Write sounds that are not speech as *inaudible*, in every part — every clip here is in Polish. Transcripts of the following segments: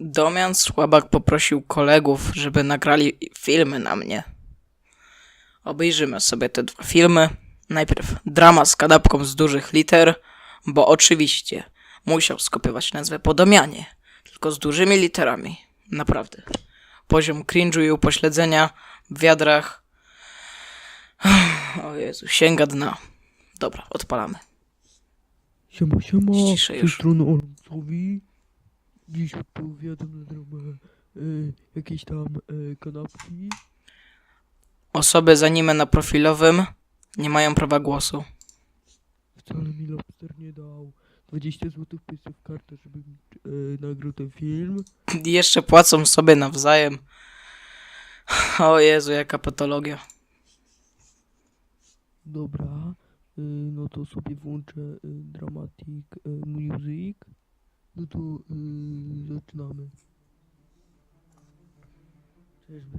Domian Słabak poprosił kolegów, żeby nagrali filmy na mnie. Obejrzymy sobie te dwa filmy. Najpierw drama z kanapką z dużych liter, bo oczywiście musiał skopiować nazwę po Domianie, tylko z dużymi literami. Naprawdę. Poziom cringe'u i upośledzenia w wiadrach. *sighs* O Jezu, sięga dna. Dobra, odpalamy. Siema, siema, Ściszę z tej już. strony. Dziś odpowiadam na dramę y, jakieś tam y, kanapki. Osoby z anime na profilowym nie mają prawa głosu. Wcale mi Lobster nie dał 20 zł wpisy w kartę, żebym y, nagrał ten film. I jeszcze płacą sobie nawzajem. O Jezu, jaka patologia. Dobra, y, no to sobie włączę y, Dramatic y, Music. No to y, zaczynamy. Czyżby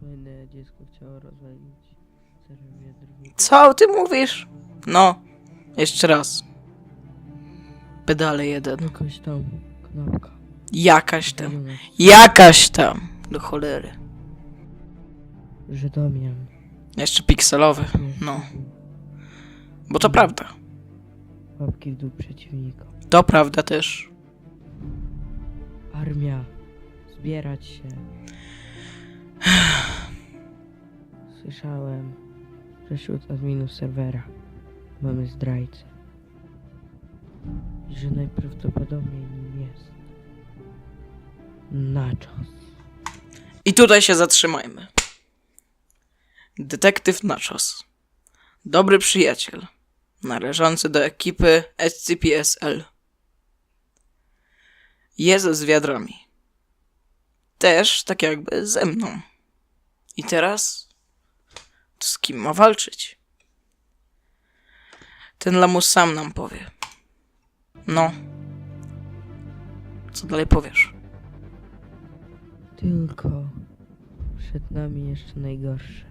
kolejne dziecko chciało rozwalić serwer wiatrownika? Co ty mówisz? No, jeszcze raz. Pedale jeden. Jakaś tam kanapka. Jakaś tam. Jakaś tam. Do cholery. że Damian Jeszcze pikselowy. No, bo to prawda. łapki w dół przeciwnika. To prawda też. Armia, zbierać się. *sighs* Słyszałem, że wśród adminów serwera mamy zdrajcę. I że najprawdopodobniej nim jest Nachos. I tutaj się zatrzymajmy. Detektyw Nachos. Dobry przyjaciel. Należący do ekipy SCP-SL. Jest z wiadrami. Też tak jakby ze mną. I teraz to z kim ma walczyć? Ten lamus sam nam powie. No. Co dalej powiesz? Tylko przed nami jeszcze najgorsze.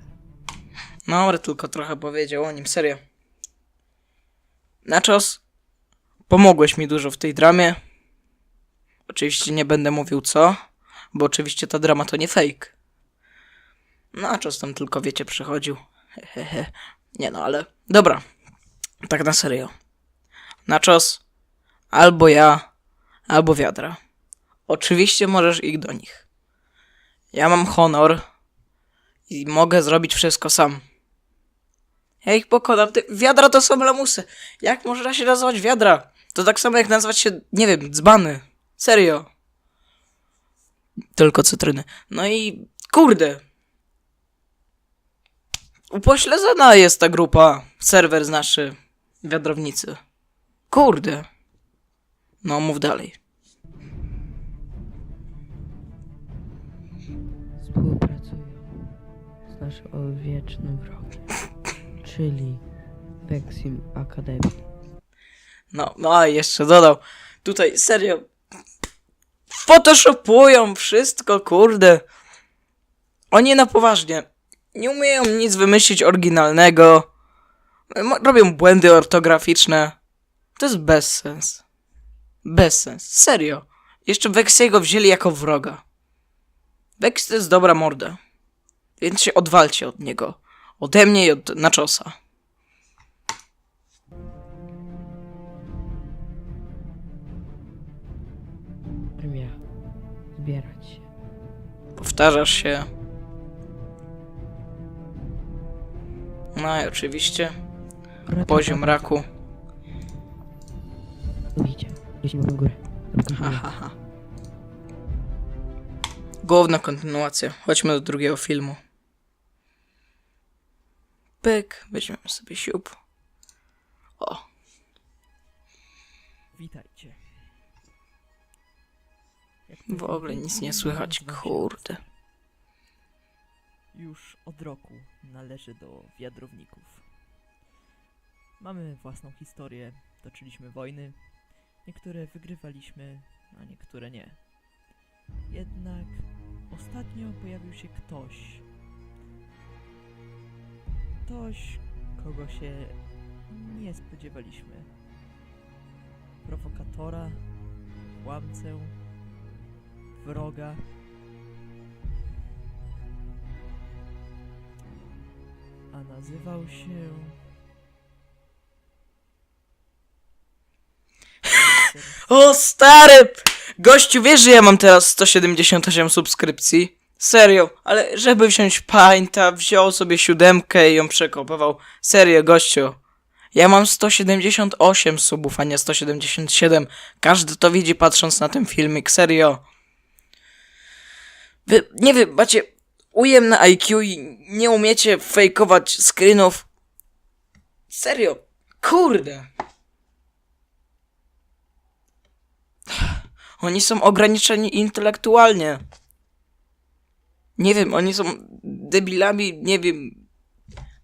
No, ale tylko trochę powiedział o nim, serio. Nachos, pomogłeś mi dużo w tej dramie. Oczywiście nie będę mówił co, bo oczywiście ta drama to nie fake. Nachos tam tylko, wiecie, przychodził. Hehehe. Nie no, ale dobra. Tak na serio. Nachos, albo ja, albo wiadra. Oczywiście możesz ich do nich. Ja mam honor i mogę zrobić wszystko sam. Ja ich pokonam. Ty, wiadra to są lamusy. Jak można się nazywać wiadra? To tak samo jak nazwać się, nie wiem, dzbany. Serio. Tylko cytryny. No i kurde. Upośledzona jest ta grupa. Serwer z naszy. Wiadrownicy. Kurde. No, mów dalej. Współpracują z naszym odwiecznym wrogiem, *laughs* czyli Vexim Academy. No, no a jeszcze dodał. Tutaj serio. Photoshopują wszystko, kurde. Oni na poważnie. Nie umieją nic wymyślić oryginalnego. Robią błędy ortograficzne. To jest bezsens. Bezsens. Serio. Jeszcze Vexiego wzięli jako wroga. Vex to jest dobra morda. Więc się odwalcie od niego. Ode mnie i od Nachosa. Zbierać się. Powtarzasz się. No i oczywiście poziom raku. Widzicie, jeśli w górę. Dobra, Ha, ha, ha. Główna kontynuacja. Chodźmy do drugiego filmu. Pyk, weźmiemy sobie siup. O, Witajcie. W ogóle nic nie słychać, kurde. Już od roku należy do wiadrowników. Mamy własną historię, toczyliśmy wojny. Niektóre wygrywaliśmy, a niektóre nie. Jednak ostatnio pojawił się ktoś. Ktoś, kogo się nie prowokatora, kłamcę, wroga. A nazywał się... *laughs* O stary! Gościu, wiesz, że ja mam teraz 178 subskrypcji? Serio, ale żeby wziąć pańta, wziął sobie siódemkę i ją przekopywał. Serio, gościu. Ja mam 178 subów, a nie 177. Każdy to widzi patrząc na ten filmik, serio. Wy, nie wy, macie ujemne IQ i nie umiecie fejkować screenów. Serio, kurde. *sighs* Oni są ograniczeni intelektualnie. Nie wiem, oni są debilami, nie wiem.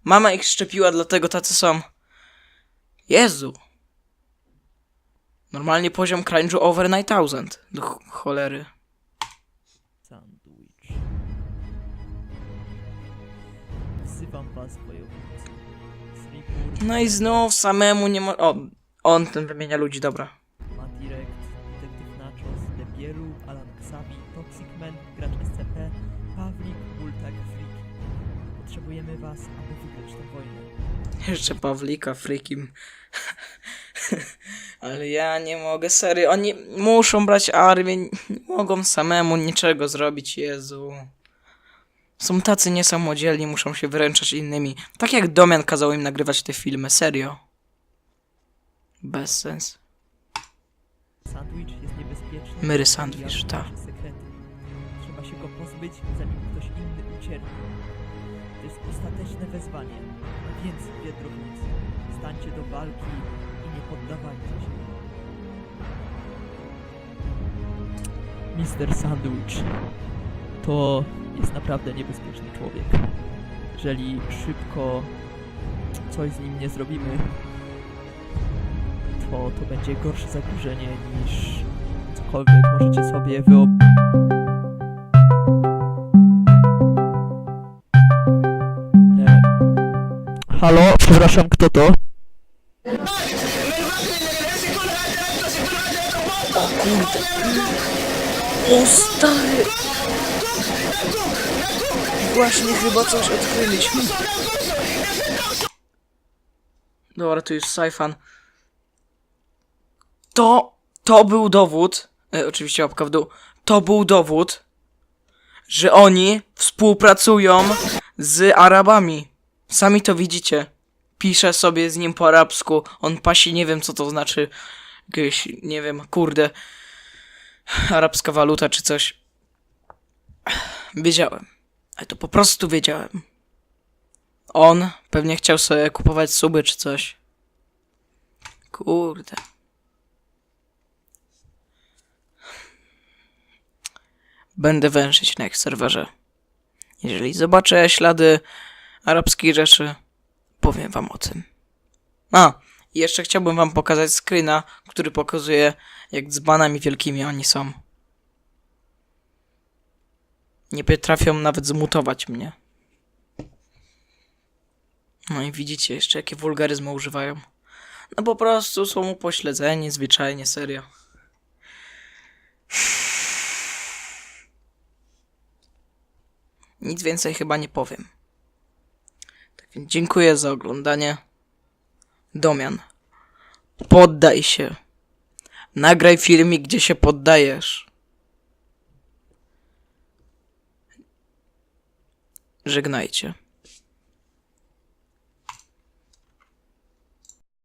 Mama ich szczepiła, dlatego tacy są. Jezu. Normalnie poziom cringe'u over 9000. Do ch- cholery. Wzywam was, wojownicy. No i znów samemu nie mo... O, on ten wymienia ludzi, dobra. Madirect, Detektyw Nachos, Debielu, Alan Xavi, Toxic Man, Gracz SCP, Pawlik, Freak. Potrzebujemy was, aby wygrać tę wojnę. Jeszcze Pawlika, Frikim. *laughs* Ale ja nie mogę, serio. Oni muszą brać armię, nie mogą samemu niczego zrobić, Jezu. Są tacy niesamodzielni, muszą się wyręczać innymi. Tak jak Domian kazał im nagrywać te filmy, serio. Bez sens. Sandwich jest niebezpieczny. Myry sandwich, tak. Trzeba się go pozbyć, zanim ktoś inny ucierpi. To jest ostateczne wezwanie. Więc, biedrownicy, stańcie do walki i nie poddawajcie się. Mister Sandwich to jest naprawdę niebezpieczny człowiek. Jeżeli szybko coś z nim nie zrobimy, to to będzie gorsze zagrożenie niż cokolwiek możecie sobie wyobrazić. Halo, przepraszam, kto to? O stary! Właśnie chyba coś odkryliśmy. Dobra, tu jest Saifan. To, to był dowód, e, oczywiście łapka w dół, to był dowód, że oni współpracują z Arabami. Sami to widzicie. Piszę sobie z nim po arabsku, on pasi, nie wiem co to znaczy, jakieś, nie wiem, kurde, arabska waluta czy coś. Wiedziałem. Ale to po prostu wiedziałem. On pewnie chciał sobie kupować suby czy coś. Kurde. Będę wężyć na ich serwerze. Jeżeli zobaczę ślady arabskich rzeczy, powiem wam o tym. A, jeszcze chciałbym wam pokazać screena, który pokazuje, jak dzbanami wielkimi oni są. Nie potrafią nawet zmutować mnie. No i widzicie jeszcze, jakie wulgaryzmy używają. No po prostu są upośledzeni, zwyczajnie, serio. Nic więcej chyba nie powiem. Tak więc dziękuję za oglądanie. Domian, poddaj się. Nagraj filmik, gdzie się poddajesz. Żegnajcie.